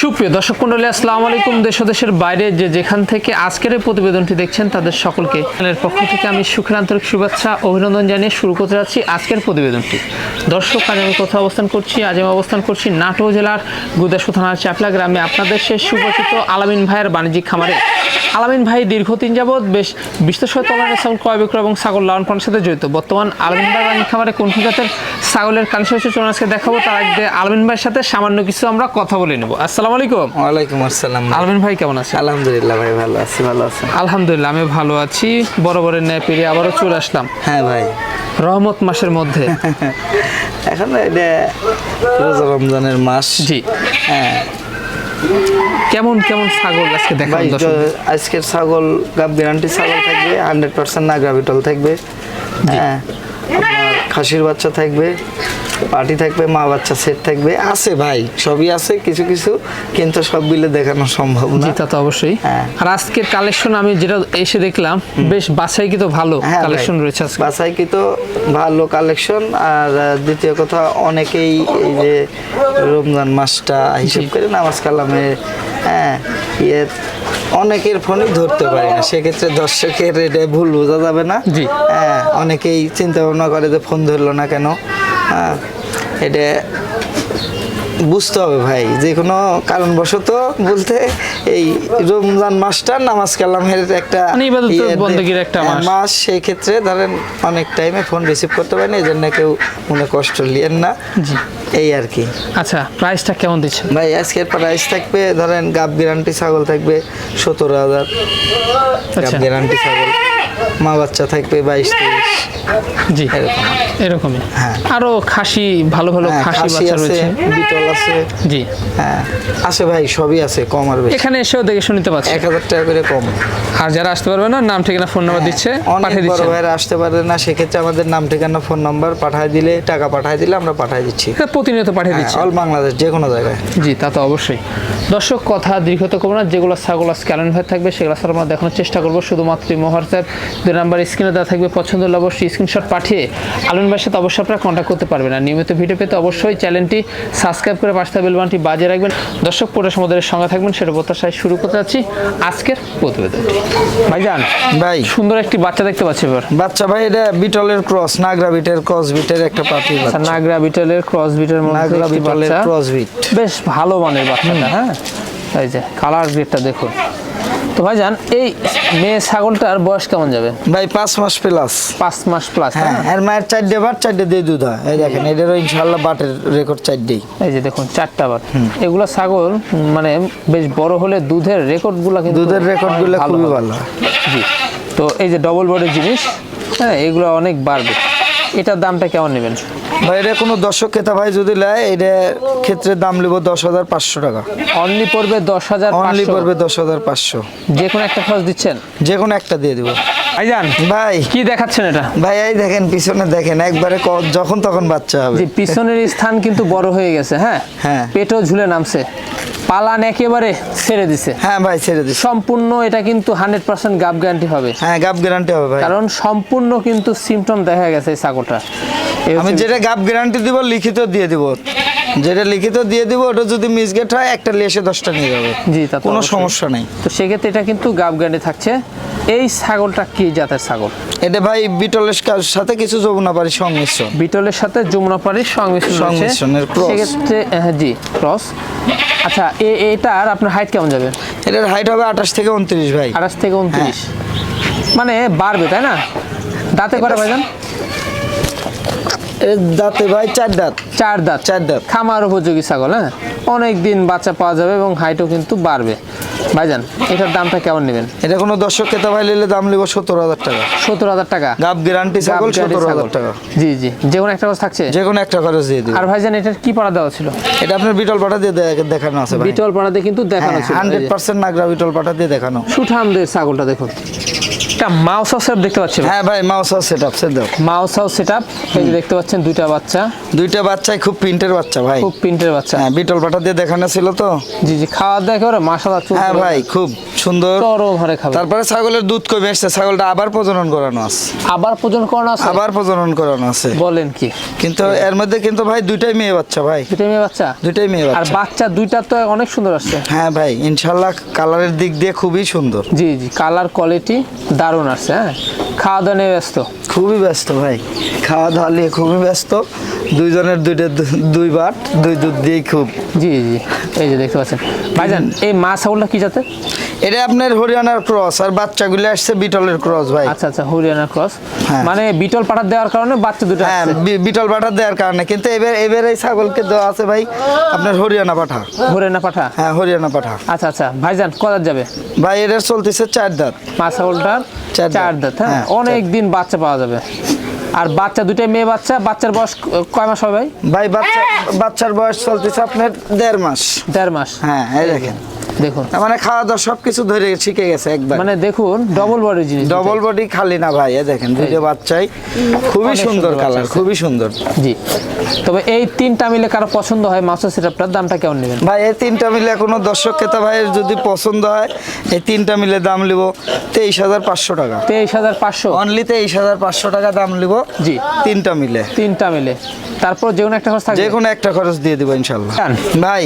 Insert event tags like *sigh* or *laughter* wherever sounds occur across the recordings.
সুপ্রিয় দর্শক মন্ডলী, আসসালামু আলাইকুম। দেশ দেশের বাইরে যে যেখান থেকে আজকের এই প্রতিবেদনটি দেখছেন, তাদের সকলকে চ্যানেলের পক্ষ থেকে আমি সুখের আন্তরিক শুভেচ্ছা অভিনন্দন জানিয়ে শুরু করতে যাচ্ছি আজকের প্রতিবেদনটি। দর্শক, আজ আমি কোথাও অবস্থান করছি? আজ আমি অবস্থান করছি নাটোর জেলার গুদাসু থানার চাপলা গ্রামে আপনাদের সে সুপরিচিত আলামিন ভাইয়ের বাণিজ্যিক খামারে। আলামিন ভাই দীর্ঘদিন যাবৎ বেশ বিস্তর তলানে ছাগল ক্রয়, বিক্রয় এবং ছাগল লালন পালনের সাথে জড়িত। বর্তমান আলামিন ভাই বাণিজ্যিক খামারে কোন জাতের ছাগলের কালেকশন হচ্ছে আজকে দেখাবো। তার আগে আলামিন ভাইয়ের সাথে সামান্য কিছু আমরা কথা বলে নেব। আসসালামু আলাইকুম। ওয়ালাইকুম আসসালাম আলমিন ভাই কেমন আছে আলহামদুলিল্লাহ ভাই ভালো আছি ভালো আছি আলহামদুলিল্লাহ আমি ভালো আছি। বরাবরের ন্যায় পেরিয়ে আবারও চলে আসলাম। হ্যাঁ ভাই। রহমত মাসের মধ্যে। *laughs* এখন এটা রোজা রমজানের মাস। জি। হ্যাঁ। কেমন কেমন ছাগল আজকে দেখান আজকের ছাগল গাব গ্যারান্টি ছাগল থাকবে হান্ড্রেড পার্সেন্ট না গ্রাভিটল থাকবে। হ্যাঁ। আপনার খাসির বাচ্চা থাকবে। পাটি থাকবে মা বাচ্চা সেট থাকবে আছে ভাই সবই আছে কিছু কিছু কিন্তু সব বিলে দেখানো সম্ভব না। তা তো অবশ্যই। হ্যাঁ। আর আজকের কালেকশন আমি যেটা এসে দেখলাম বেশ বাছাই কিন্তু ভালো হ্যাঁ কালেকশন রয়েছে আজকে। তো ভালো কালেকশন আর দ্বিতীয় কথা অনেকেই এই যে রমজান মাসটা হিসেব করে নামাজ কালামে হ্যাঁ ইয়ে অনেকের ফোনই ধরতে পারি না। সেক্ষেত্রে দর্শকের এটা ভুল বোঝা যাবে না। হ্যাঁ অনেকেই চিন্তা ভাবনা করে যে ফোন ধরলো না কেন। হ্যাঁ এটা বুঝতে হবে ভাই। যে কোনো কারণবশত বলতে এই রমজান মাসটা নামাজ কালামের একটা মানে ইয়ে হ্যাঁ, মাস। সেই ক্ষেত্রে ধরেন অনেক টাইমে ফোন রিসিভ করতে পারেন এই জন্য কেউ মনে কষ্ট লিয়েন না। জি। এই আর কি। আচ্ছা প্রাইসটা কেমন দিচ্ছেন ভাই আজকের প্রাইস থাকবে ধরেন গাব গ্যারান্টি ছাগল থাকবে সতেরো হাজার। গাব আচ্ছা। গ্যারান্টি ছাগল। মা বাচ্চা থাকবে বাইশ তেইশ। জি এরকম। এরকমই। হ্যাঁ। আরও খাসি ভালো ভালো হ্যাঁ, খাসি বাচ্চা আছে রয়েছে। বিটল আছে। জি। হ্যাঁ আছে ভাই সবই আছে কম আর বেশি। এখানে এসেও দেখে শুনতে পাচ্ছি এক হাজার টাকা করে কম। আর যারা আসতে পারবে না নাম ঠিকানা ফোন নাম্বার দিচ্ছে হ্যাঁ, অনেক পাঠিয়ে বড় দিচ্ছে। ভাইরা আসতে পারবে না সেক্ষেত্রে আমাদের নাম ঠিকানা ফোন নাম্বার পাঠায় দিলে টাকা পাঠায় দিলে আমরা পাঠিয়ে দিচ্ছি। প্রতিনিয়ত পাঠিয়ে দিচ্ছি। অল বাংলাদেশ যে কোনো জায়গায়। জি তা তো অবশ্যই। দর্শক কথা দীর্ঘত করব না যেগুলো ছাগল আজকে আলন ভাই থাকবে সেগুলো আমরা দেখানোর চেষ্টা করব। শুধুমাত্র হোয়াটসঅ্যাপ দুই নাম্বার স্ক্রিনে দেওয়া থাকবে পছন্দ হলে অবশ্যই স্ক্রিনশট পাঠিয়ে আলন ভাইয়ের সাথে অবশ্যই আপনারা কন্ট্যাক্ট করতে পারবেন। আর নিয়মিত ভিডিও পেতে অবশ্যই চ্যানেলটি সাবস্ক্রাইব করে পাশে বেলবানটি বাজিয়ে রাখবেন। দর্শক পুরো সমুদ্রের সঙ্গে থাকবেন সেটা প্রত্যাশায় শুরু করতে যাচ্ছি আজকের প্রতিবেদনটি। ভাইজান ভাই। সুন্দর একটি বাচ্চা দেখতে পাচ্ছি এবার। বাচ্চা ভাই এটা বিটলের ক্রস নাগরা বিটের ক্রস বিটের একটা পাখি আচ্ছা, নাগরা বিটলের ক্রস বিটের নাগরা বিটলের ক্রস বিট। বেশ ভালো মানের বাচ্চাটা হ্যাঁ। এই যে কালার গ্রেডটা দেখুন। তো ভাইজান এই মেয়ে ছাগলটার বয়স কেমন যাবে? ভাই পাঁচ মাস প্লাস পাঁচ মাস প্লাস হ্যাঁ আর মায়ের চারটে বাট চারটে দিয়ে দুধ হয়। এই দেখেন এটারও ইনশাল্লাহ বাটের রেকর্ড চারটেই এই যে দেখুন চারটা বার এগুলো ছাগল মানে বেশ বড় হলে দুধের রেকর্ডগুলো কিন্তু দুধের রেকর্ডগুলো খুবই ভালো জি। তো এই যে ডবল বডির জিনিস হ্যাঁ এগুলো অনেক বাড়বে। এটার দামটা কেমন নেবেন? ভাই এটা কোনো দর্শক ক্রেতা ভাই যদি নেয় এটা ক্ষেত্রে দাম নেব দশ হাজার পাঁচশো টাকা। অনলি পড়বে দশ হাজার অনলি পড়বে দশ হাজার পাঁচশো। যে কোনো একটা খরচ দিচ্ছেন? যে কোনো একটা দিয়ে দিব। ভাইজান ভাই। কি দেখাচ্ছেন এটা? ভাই এই দেখেন পিছনে দেখেন একবারে ক- যখন তখন বাচ্চা হবে। পিছনের স্থান কিন্তু বড় হয়ে গেছে হ্যাঁ? হ্যাঁ। পেটও ঝুলে নামছে। পালান একেবারে ছেড়ে দিছে। হ্যাঁ ভাই ছেড়ে দিছে। সম্পূর্ণ এটা কিন্তু হান্ড্রেড পার্সেন্ট গাব গ্যারান্টি হবে। হ্যাঁ গাব গ্যারান্টি হবে ভাই। কারণ সম্পূর্ণ কিন্তু সিমটম দেখা গেছে এই ছাগলটা। আমি যেটা গাব গ্যারান্টি দিব লিখিত দিয়ে দিব। যেটা লিখিত দিয়ে দিব ওটা যদি মিসগেট হয় একটা লেসে দশটা নিয়ে যাবে। জি তা কোনো সমস্যা নাই। তো সেক্ষেত্রে এটা কিন্তু গাব গ্যারান্টি থাকছে। এই ছাগলটা কি জাতের ছাগল? এটা ভাই বিটলের সাথে কিছু যমুনাপাড়ি সংমিশ্রণ। বিটলের সাথে যমুনাপাড়ির সংমিশ্রণ সংমিশ্রণের cross। সেক্ষেত্রে হ্যাঁ জি ক্রস আচ্ছা এ এটার আপনার হাইট কেমন যাবে? এটার হাইট হবে আঠাশ থেকে উনত্রিশ ভাই। আঠাশ থেকে উনত্রিশ। হ্যাঁ। মানে বাড়বে তাই না? দাঁতে করে ভাইজান? দাঁতে ভাই চার দাঁত। চার দাঁত। চার দাঁত। খামার উপযোগী ছাগল হ্যাঁ? অনেক দিন বাচ্চা পাওয়া যাবে এবং হাইটও কিন্তু বাড়বে। ভাইজান এটার দামটা কেমন নেবেন? এটা কোনো দর্শক ক্রেতা ভাই নিলে দাম নিব সত্তর হাজার টাকা। সত্তর হাজার টাকা? গাব গ্যারান্টি ছাগল সত্তর হাজার টাকা। জি জি। যে কোনো একটা থাকছে? যে কোনো একটা খরচ দিয়ে আর ভাইজান এটার কি পাড়া দেওয়া ছিল? এটা আপনার বিটল পাটা দিয়ে দেখানো আছে বিটল কিন্তু দেখানো ছিল। হান্ড্রেড পার্সেন্ট নাগরা বিটল পাটা দিয়ে দেখানো। সুঠামদের ছাগলটা দেখুন। একটা মাউস হাউস দেখতে পাচ্ছি হ্যাঁ ভাই মাউস হাউস সেট আপ সে দাও মাউস হাউস সেট আপ এই যে দেখতে পাচ্ছেন দুইটা বাচ্চা। দুইটা বাচ্চাই খুব প্রিন্টের বাচ্চা ভাই। খুব প্রিন্টের বাচ্চা। হ্যাঁ বিটল পাঠা দিয়ে দেখানো ছিল তো। জি জি খাওয়া দাওয়া একেবারে মাসালা চুল হ্যাঁ ভাই খুব সুন্দর। চরম হারে খাবে। তারপরে ছাগলের দুধ কমে এসছে ছাগলটা আবার প্রজনন করানো আছে। আবার প্রজন করানো আছে? আবার প্রজনন করানো আছে। বলেন কি? কিন্তু এর মধ্যে কিন্তু ভাই দুইটাই মেয়ে বাচ্চা ভাই। দুইটা মেয়ে বাচ্চা? দুইটাই মেয়ে আর বাচ্চা। বাচ্চা দুইটা তো অনেক সুন্দর আসছে। হ্যাঁ ভাই ইনশাল্লাহ কালারের দিক দিয়ে খুবই সুন্দর। জি জি কালার কোয়ালিটি দারুণ আসছে হ্যাঁ? খাওয়া দাওয়া নিয়ে ব্যস্ত? খুবই ব্যস্ত ভাই। খাওয়া দাওয়া নিয়ে খুবই ব্যস্ত। দুইজনের দুইটা দুই বাট দুই দুধ দিয়েই খুব। জি জি এই যে দেখতে পাচ্ছেন। ভাইজান এই মা ছাগলটা কি জাতের? এটা আপনার হরিয়ানার ক্রস আর বাচ্চাগুলো আসছে বিটলের ক্রস ভাই। আচ্ছা আচ্ছা হরিয়ানা ক্রস। হ্যাঁ। মানে বিটল পাঠার দেওয়ার কারণে বাচ্চা দুটো হ্যাঁ বিটল পাঠা দেওয়ার কারণে। কিন্তু এবার এবার এই ছাগলকে দেওয়া আছে ভাই আপনার হরিয়ানা পাঠা। হরিয়ানা পাঠা? হ্যাঁ হরিয়ানা পাঠা। আচ্ছা আচ্ছা ভাইজান কদার যাবে? ভাই এটার চলতেছে চার দাঁত। মা ছাগলটার চার। দাঁত। হ্যাঁ? হ্যাঁ, অনেক দিন বাচ্চা পাওয়া যাবে। আর বাচ্চা দুইটাই মেয়ে বাচ্চা বাচ্চার বয়স কয় মাস হবে ভাই? ভাই বাচ্চা বাচ্চার বয়স চলতেছে আপনার দেড় মাস। দেড় মাস। হ্যাঁ এই দেখেন। দেখুন। মানে খাওয়া দাওয়া সবকিছু ধরে শিখে গেছে একবার। মানে দেখুন ডবল বডি জিনিস ডবল বডি খালি না ভাই এ দেখেন দুইটা বাচ্চাই। খুবই সুন্দর কালার খুবই সুন্দর। জি। তবে এই তিনটা মিলে কারও পছন্দ হয় মাছের সেটআপটার দামটা কেমন নেবেন? ভাই এই তিনটা মিলে কোনো দর্শক ক্রেতা ভাইয়ের যদি পছন্দ হয় এই তিনটা মিলে দাম নিব তেইশ হাজার পাঁচশো টাকা। তেইশ হাজার পাঁচশো? অনলি তেইশ হাজার পাঁচশো টাকা দাম নিব জি। তিনটা মিলে। তিনটা মিলে। তারপর যে কোনো একটা খরচ থাকবে? যে কোনো একটা খরচ দিয়ে দিব ইনশাল্লাহ। ভাই।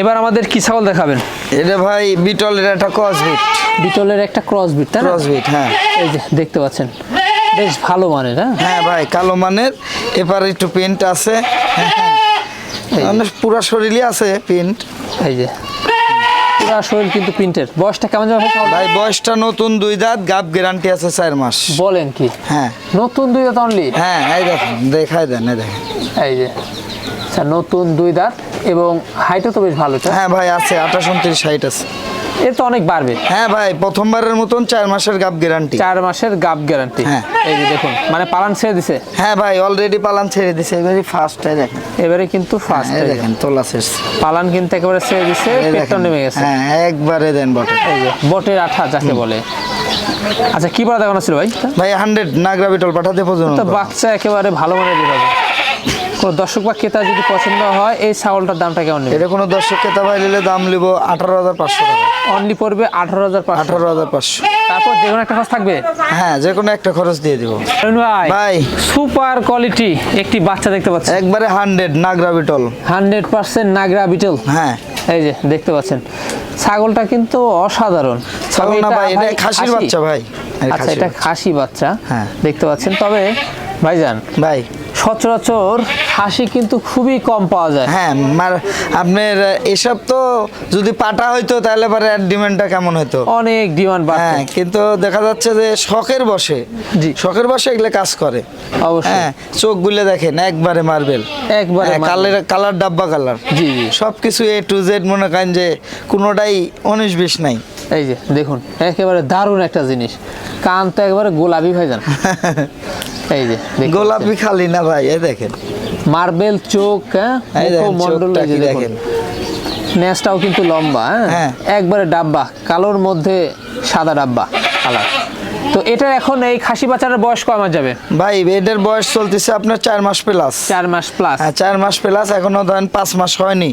এবার আমাদের কি ছাগল দেখাবেন? এটা ভাই বিটলের একটা ক্রসবিট বিটলের একটা ক্রস বিট তাই না? ক্রসবিট হ্যাঁ। এই যে দেখতে পাচ্ছেন। বেশ ভালো মানের হ্যাঁ? হ্যাঁ ভাই কালো মানের। এবার একটু প্রিন্ট আছে মানে পুরা শরীরই আছে প্রিন্ট এই যে। পুরো শরীর কিন্তু প্রিন্টের বয়সটা কেমন যাবে ভাই বয়সটা নতুন দুই দাঁত গাপ গ্যারান্টি আছে চার মাস। বলেন কি? হ্যাঁ। নতুন দুই দাঁত অনলি হ্যাঁ এই দেখেন দেখাই দেন এই দেখেন। এই যে। আচ্ছা নতুন দুই দাঁত এবং হাইটও তো বেশ ভালো? হ্যাঁ ভাই আছে আঠাশ উনত্রিশ হাইট আছে। এ তো অনেক বাড়বে। হ্যাঁ ভাই প্রথমবারের মতন চার মাসের গাপ গ্যারান্টি চার মাসের গাপ গ্যারান্টি হ্যাঁ। এই যে দেখুন মানে পালান ছেড়ে দিছে? হ্যাঁ ভাই অলরেডি পালান ছেড়ে দিছে এবারে ফার্স্ট দেখেন। এবারে কিন্তু ফার্স্ট হ্যাঁ, দেখেন। তোলা শেষ। পালান কিন্তু একেবারে ছেড়ে দিছে পেটটা নেমে গেছে। হ্যাঁ একবারে দেন বটে। এই যে বটের আঠা যাকে বলে। আচ্ছা কি পড়া দেখানো ছিল ভাই? ভাই হান্ড্রেড নাগরা বিটল পাঠাতে পর্যন্ত তো বাচ্চা একেবারে ভালো মানের হবে কোনো দর্শক বা ক্রেতা যদি পছন্দ হয় এই ছাগলটার দামটা কেমন নেবে এটা কোনো দর্শক ক্রেতা ভাই নিলে দাম নিব আঠারো হাজার পাঁচশো টাকা। অনলি পড়বে আঠারো হাজার আঠারো হাজার পাঁচশো। তারপর যে কোনো একটা খরচ থাকবে? হ্যাঁ যে কোনো একটা খরচ দিয়ে দিব। ভাই ভাই। সুপার কোয়ালিটি একটি বাচ্চা দেখতে পাচ্ছেন। একবারে হান্ড্রেড নাগরা বিটল। হান্ড্রেড পার্সেন্ট নাগরা বিটল। হ্যাঁ। এই যে দেখতে পাচ্ছেন। ছাগলটা কিন্তু অসাধারণ। ছাগল না ভাই এটা খাসির খাসি। বাচ্চা ভাই। আচ্ছা এটা খাসি বাচ্চা। হ্যাঁ। দেখতে পাচ্ছেন। তবে ভাইজান ভাই। সচরাচর হাসি কিন্তু খুবই কম পাওয়া যায়। হ্যাঁ মার আপনার এসব তো যদি পাটা হইতো তাহলে পরে ডিমান্ডটা কেমন হতো অনেক ডিমান্ড হ্যাঁ কিন্তু দেখা যাচ্ছে যে শখের বসে জি। শখের বসে এগুলো কাজ করে। অবশ্যই। হ্যাঁ চোখ গুলে দেখেন একবারে মার্বেল। একবারে marble। কালার কালার ডাব্বা কালার। জি, জি। সব কিছু এ টু জেড মনে করেন যে কোনোটাই উনিশ বিশ নাই। এই যে দেখুন একেবারে দারুণ একটা জিনিস। কান তো একেবারে গোলাপি ভাই জান *laughs* এই যে গোলাপি খালি না ভাই এই দেখেন। মার্বেল চোখ হ্যাঁ দেখেন দেখুন। দেখেন। নেসটাও কিন্তু লম্বা হ্যাঁ হ্যাঁ। একবারে ডাব্বা কালোর মধ্যে সাদা ডাব্বা কালার। তো এটার এখন এই খাসি বাচ্চাটার বয়স কয় মাস যাবে? ভাই এদের বয়স চলতেছে আপনার চার মাস প্লাস চার মাস প্লাস হ্যাঁ চার মাস প্লাস এখনও ধরেন পাঁচ মাস হয়নি।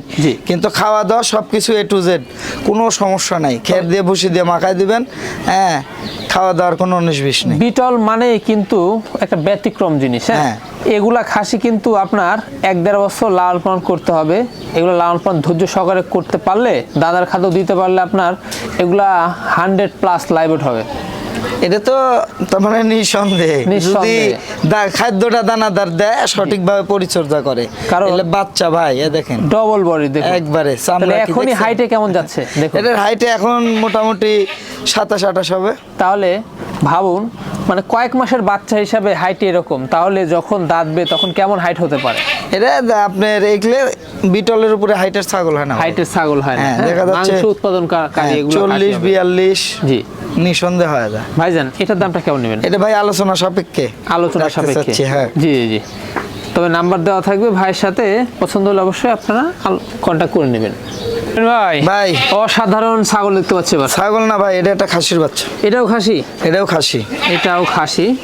কিন্তু খাওয়া দাওয়া সব কিছু এ টু জেড কোনো সমস্যা নাই। খের দিয়ে ভুসি দিয়ে মাখাই দিবেন। হ্যাঁ খাওয়া দাওয়ার কোনো উনিশ বিশ নেই। বিটল মানে কিন্তু একটা ব্যতিক্রম জিনিস হ্যাঁ? হ্যাঁ। এগুলা খাসি কিন্তু আপনার এক দেড় বছর লালন পালন করতে হবে। এগুলো লালন পালন ধৈর্য সহকারে করতে পারলে দাদার খাদ্য দিতে পারলে আপনার এগুলা হান্ড্রেড প্লাস লাইভেট হবে। এটা তো তার মানে নিঃসন্দেহে। যদি খাদ্যটা দানাদার দেয় সঠিকভাবে পরিচর্যা করে। কারণ- বাচ্চা ভাই এ দেখেন। ডবল বডি দেখুন। একবারে এখনই হাইটে কেমন যাচ্ছে? এটার হাইটে এখন মোটামুটি সাতাশ আঠাশ হবে। তাহলে ভাবুন মানে কয়েক মাসের বাচ্চা হিসাবে হাইট এরকম। তাহলে যখন দাঁতবে তখন কেমন হাইট হতে পারে? এটা আপনার এগুলো বিটলের উপরে হাইটের ছাগল হয় না হাইটের ছাগল হয় না হ্যাঁ, হ্যাঁ? দেখা যাচ্ছে- উৎপাদন কারী হ্যাঁ, এগুলো চল্লিশ খাসি হবে। বিয়াল্লিশ জি। নিঃসন্দেহ হয়ে যায়। ভাইজান এটার দামটা কেমন নেবেন? এটা ভাই আলোচনা সাপেক্ষে। আলোচনা সাপেক্ষে। হ্যাঁ। জি জি তবে নাম্বার দেওয়া থাকবে ভাইয়ের সাথে। পছন্দ হলে অবশ্যই আপনারা কন্ট্যাক্ট করে নেবেন। ভাই ভাই। অসাধারণ ছাগল দেখতে পাচ্ছি ছাগল না ভাই এটা একটা খাসির বাচ্চা। এটাও খাসি? এটাও খাসি। এটাও খাসি।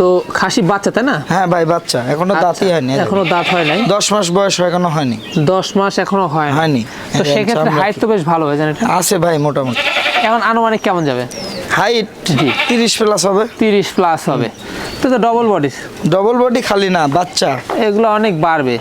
তো খাসি বাচ্চা তাই না? হ্যাঁ ভাই বাচ্চা। এখনও দাঁতই হয়নি আচ্ছা, এখনও দাঁত হয় নাই? দশ মাস বয়স এখনও হয়নি। দশ মাস এখনও হয় হয়নি। তো সেক্ষেত্রে হাইট তো বেশ ভালো হয় জানেন আছে ভাই মোটামুটি। এখন আনুমানিক কেমন যাবে? হাইট। তিরিশ প্লাস হবে। তিরিশ প্লাস হবে। তো ডবল বডি ডবল বডি খালি না বাচ্চা। এগুলো অনেক বাড়বে।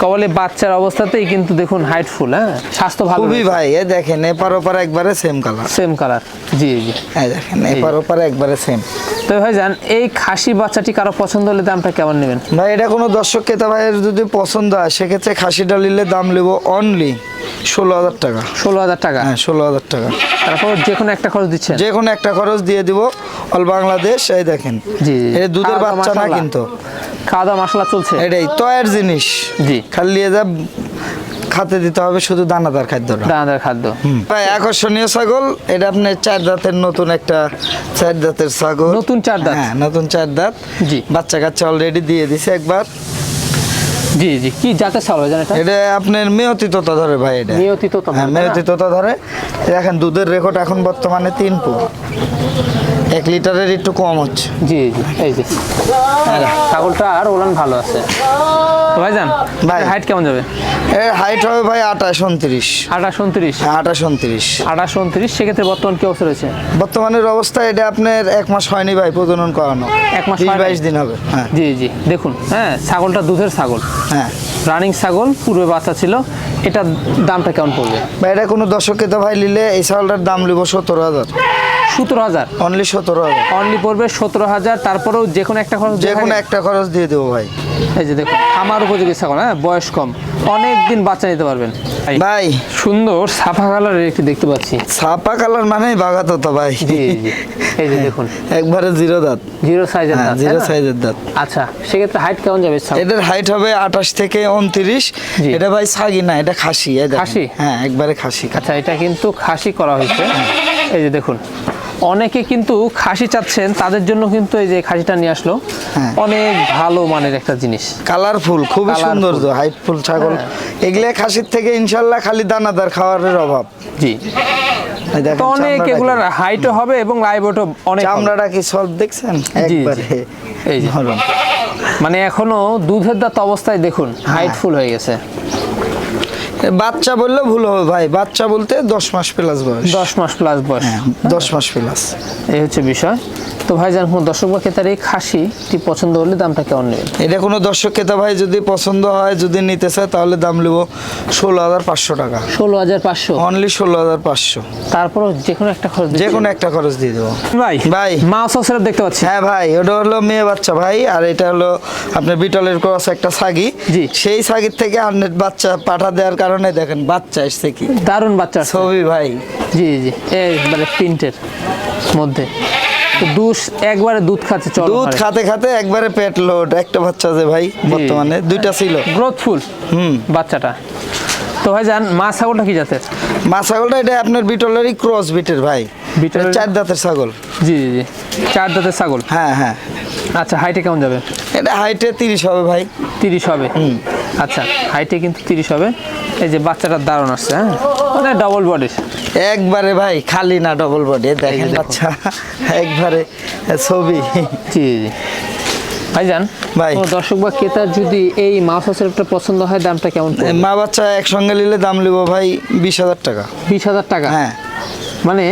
কবলে বাচ্চার অবস্থাতেই কিন্তু দেখুন হাইট ফুল হ্যাঁ? স্বাস্থ্য ভালো খুবই ভাই এ দেখেন এপার ওপার একবারে সেম কালার সেম কালার জি জি। এই দেখেন এপার ওপার একবারে সেম তো ভাই যান এই খাসি বাচ্চাটি কারও পছন্দ হলে দামটা কেমন নেবেন? ভাই এটা কোনো দর্শক ক্রেতা ভাইয়ের যদি পছন্দ হয় সেক্ষেত্রে খাসিটা নিলে দাম নেব অনলি ষোলো হাজার টাকা। ষোলো হাজার টাকা? হ্যাঁ ষোলো হাজার টাকা। তারপর যে কোনো একটা খরচ দিচ্ছেন? যে কোনো একটা খরচ দিয়ে দিব অল বাংলাদেশ এই দেখেন। জি জি। দুধের বাচ্চা না কিন্তু। খাওয়া দাওয়া মশলা চলছে। এটাই তয়ের জিনিস। জি। খালি যা খাতে দিতে হবে শুধু দানাদার খাদ্যটা। দানাদার খাদ্য। ভাই আকর্ষণীয় ছাগল এটা আপনার চার দাঁতের নতুন একটা চার দাঁতের ছাগল। নতুন চার দাঁত? হ্যাঁ নতুন চার দাঁত। জি। বাচ্চা কাচ্চা অলরেডি দিয়ে দিছে একবার। জি জি। কি জাতের ছাগল জানেন এটা? এটা আপনার মেয়তি তোতা ধরে ভাই এটা। নিয়তি তো হ্যাঁ মেয়তি তোতা ধরে। দেখেন দুধের রেকর্ড এখন বর্তমানে তিন পো এক লিটারের একটু কম হচ্ছে। জি এই যে। ছাগলটা আর ওলান ভালো আছে। ভাইজান ভাই। হাইট কেমন যাবে? এর হাইট হবে ভাই আঠাশ উনত্রিশ। আঠাশ উনত্রিশ? হ্যাঁ আঠাশ উনত্রিশ। আঠাশ উনত্রিশ সেক্ষেত্রে বর্তমান কি অবস্থা রয়েছে? বর্তমানের অবস্থা এটা আপনার এক মাস হয়নি ভাই প্রজনন করানো। এক মাস? বাইশ দিন হবে হ্যাঁ। জি জি দেখুন হ্যাঁ ছাগলটা দুধের ছাগল। হ্যাঁ। রানিং ছাগল পূর্বে বাচ্চা ছিল এটার দামটা কেমন পড়বে? ভাই এটা কোনো দর্শককে তো ভাই নিলে এই চাউলটার দাম নিব সতেরো হাজার। সতেরো হাজার। অনলি সতেরো হাজার। অনলি পড়বে সতেরো হাজার তারপরেও যে কোনো একটা খরচ যে কোনো একটা খরচ দিয়ে দেবো ভাই। এই যে দেখুন আমার উপযোগী ছাগল হ্যাঁ? বয়স কম। অনেক দিন বাচ্চা নিতে পারবেন। ভাই সুন্দর সাফা কালারের একটি দেখতে পাচ্ছি। ছাপা কালার মানেই বাগাত তো ভাই। জি জি। এই যে দেখুন। একবারে জিরো দাঁত। জিরো সাইজের হ্যাঁ দাঁত, জিরো সাইজের দাঁত। আচ্ছা সেক্ষেত্রে হাইট কেমন যাবে? এটার হাইট হবে আঠাশ থেকে উনত্রিশ। এটা ভাই ছাগি না এটা খাসি খাসি? হ্যাঁ একবারে খাসি। আচ্ছা এটা কিন্তু খাসি করা হয়েছে। এই যে দেখুন অনেকে কিন্তু খাসি চাচ্ছেন তাদের জন্য কিন্তু এই যে খাসিটা নিয়ে আসলো। হ্যাঁ। অনেক ভালো মানের একটা জিনিস। কালারফুল খুবই। সৌন্দর্য হাইটফুল ছাগল। এগুলো খাসির থেকে ইনশাল্লাহ খালি দানাদার খাওয়ারের অভাব। জি। অনেক এগুলার হাইটও হবে এবং লাইভ ওয়েটও অনেক চামড়াটা কি সব দেখছেন? একবারে এই যে। মানে এখনও দুধের দাঁত অবস্থায় দেখুন হাইটফুল হয়ে গেছে। এ বাচ্চা বললে ভুল হবে ভাই। বাচ্চা বলতে দশ মাস প্লাস বয়স। দশ মাস প্লাস বয়স। হ্যাঁ দশ মাস প্লাস এই হচ্ছে বিষয়। তো ভাই জান কোনো দর্শক বা ক্রেতার এই খাসিটি পছন্দ হলে দামটা কেমন নেবেন? এটা কোনো দর্শক ক্রেতা ভাই যদি পছন্দ হয় যদি নিতে চায় তাহলে দাম নেব ষোলো হাজার পাঁচশো টাকা। ষোলো হাজার পাঁচশো? অনলি ষোলো হাজার পাঁচশো। তারপরও যে কোনো একটা খরচ যে কোনো একটা খরচ দিয়ে দেবো। ভাই ভাই। মাছ অসের দেখতে পাচ্ছি। হ্যাঁ ভাই ওটা হলো মেয়ে বাচ্চা ভাই আর এটা হলো আপনার বিটলের ক্রস একটা জি। সেই ছাগির থেকে হান্ড্রেড বাচ্চা পাঠা দেওয়ার কারণে দেখেন বাচ্চা এসছে কি? দারুণ বাচ্চা। ছবি ভাই। জি জি একবারে প্রিন্টের মধ্যে। দুধ একবারে দুধ চল দুধ খাতে খাতে একবারে পেট লোড একটা বাচ্চা আছে ভাই বর্তমানে। দুইটা ছিল। গ্রোথফুল হুম। বাচ্চাটা। তো ভাই জান মা ছাগলটা কি জাতের? মা ছাগলটা এটা আপনার বিটলেরই ক্রস বিটের ভাই। বিটলের- চার দাঁতের ছাগল। জি জি জি। চার দাঁতের ছাগল? হ্যাঁ হ্যাঁ। আচ্ছা হাইটে কেমন যাবে? এটা হাইটে তিরিশ হবে ভাই। তিরিশ হবে। আচ্ছা হাইটে কিন্তু তিরিশ হবে। এই যে বাচ্চাটার দারুণ আসছে হ্যাঁ? মানে ডবল বডির একবারে ভাই খালি না ডবল বডি দেখেন দেখো। বাচ্চা একবারে ছবি। জি জি ভাইজান ভাই। দর্শক বা ক্রেতার যদি এই মাছ হাঁসের একটা পছন্দ হয় দামটা কেমন মা বাচ্চা একসঙ্গে নিলে দাম নেব ভাই বিশ হাজার টাকা। বিশ হাজার টাকা? হ্যাঁ। মানে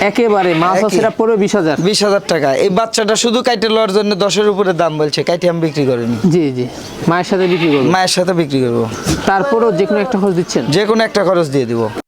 একেবারে মাছ। হাঁসেরা পড়বে বিশ হাজার। বিশ হাজার টাকা। এই বাচ্চাটা শুধু কাইটে লওয়ার জন্য দশের উপরে দাম বলছে কাইটে আমি বিক্রি করিনি। জি জি। মায়ের সাথে বিক্রি করব। মায়ের সাথে বিক্রি করব। তারপরেও যে কোনো একটা খরচ দিচ্ছেন? যে কোনো একটা খরচ দিয়ে দিব।